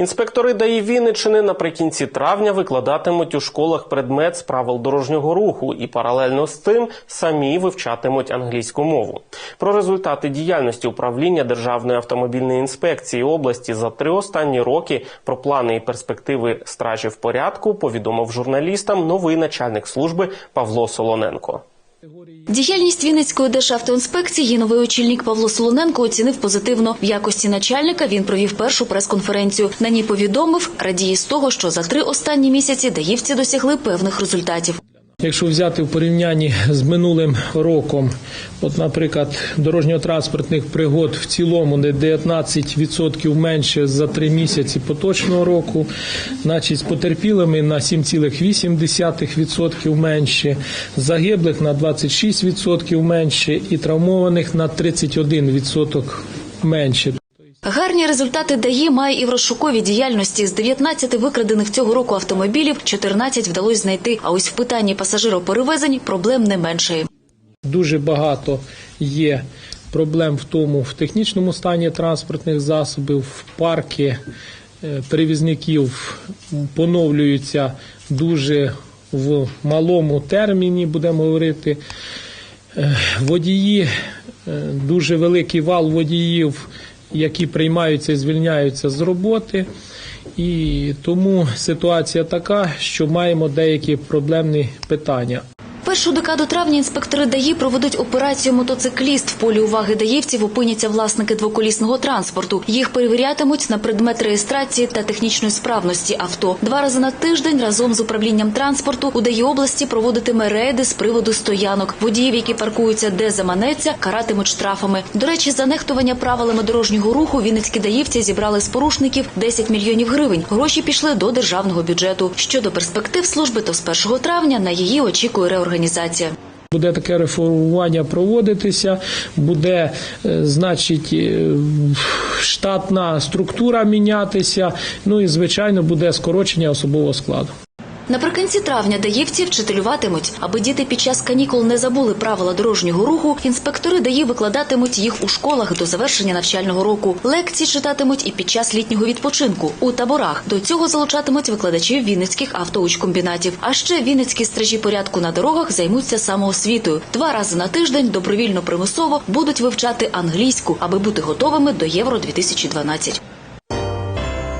Інспектори ДАІ Вінниччини наприкінці травня викладатимуть у школах предмет з правил дорожнього руху і паралельно з цим самі вивчатимуть англійську мову. Про результати діяльності управління Державної автомобільної інспекції області за три останні роки про плани і перспективи стражів порядку повідомив журналістам новий начальник служби Павло Солоненко. Діяльність Вінницької державтоінспекції новий очільник Павло Солоненко оцінив позитивно. В якості начальника він провів першу прес-конференцію. На ній повідомив, радіє з того, що за три останні місяці даївці досягли певних результатів. Якщо взяти в порівнянні з минулим роком, от, наприклад, дорожньо-транспортних пригод в цілому не 19% менше за три місяці поточного року, значить з потерпілими на 7,8% менше, загиблих на 26% менше і травмованих на 31% менше. Гарні результати ДАІ має і в розшуковій діяльності. З 19 викрадених цього року автомобілів 14 вдалося знайти. А ось в питанні пасажироперевезень проблем не менше. Дуже багато є проблем в тому в технічному стані транспортних засобів, в парки е, перевізників поновлюються дуже в малому терміні, будемо говорити. Е, Водії, е, дуже великий вал водіїв, які приймаються і звільняються з роботи. І тому ситуація така, що маємо деякі проблемні питання. Першу декаду травня інспектори ДАІ проведуть операцію мотоцикліст. В полі уваги даївців опиняться власники двоколісного транспорту. Їх перевірятимуть на предмет реєстрації та технічної справності авто. Два рази на тиждень разом з управлінням транспорту у ДАІ області проводитиме рейди з приводу стоянок. Водіїв, які паркуються де заманеться, каратимуть штрафами. До речі, за нехтування правилами дорожнього руху вінницькі даївці зібрали з порушників 10 мільйонів гривень. Гроші пішли до державного бюджету. Щодо перспектив служби, то з 1 травня на її очікує реорганізація. Буде таке реформування проводитися, буде, е, значить, е, штатна структура мінятися. Ну і звичайно буде скорочення особового складу. Наприкінці травня даївці вчителюватимуть, аби діти під час канікул не забули правила дорожнього руху. Інспектори даї викладатимуть їх у школах до завершення навчального року. Лекції читатимуть і під час літнього відпочинку у таборах. До цього залучатимуть викладачів вінницьких автоучкомбінатів. А ще вінницькі стражі порядку на дорогах займуться самоосвітою. Два рази на тиждень добровільно примусово будуть вивчати англійську, аби бути готовими до євро 2012